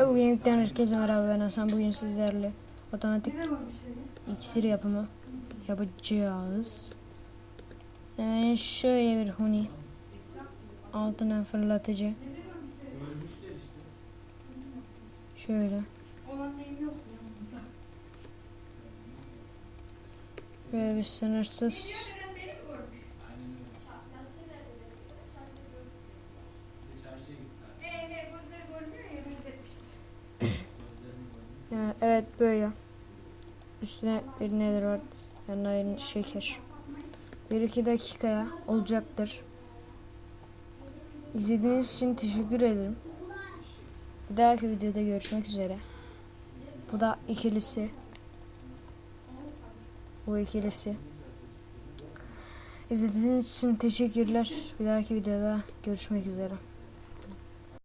Evet yükten herkese merhaba ben Hasan. Bugün sizlerle otomatik iksir yapımı yapacağız. Hemen şöyle bir huni altına fırlatıcı. Şöyle. Böyle bir sınırsız Yani evet böyle üstüne bir nedir var yanına şeker bir iki dakikaya olacaktır. İzlediğiniz için teşekkür ederim. Bir dahaki videoda görüşmek üzere. Bu da ikilisi. Bu ikilisi. İzlediğiniz için teşekkürler. Bir dahaki videoda görüşmek üzere.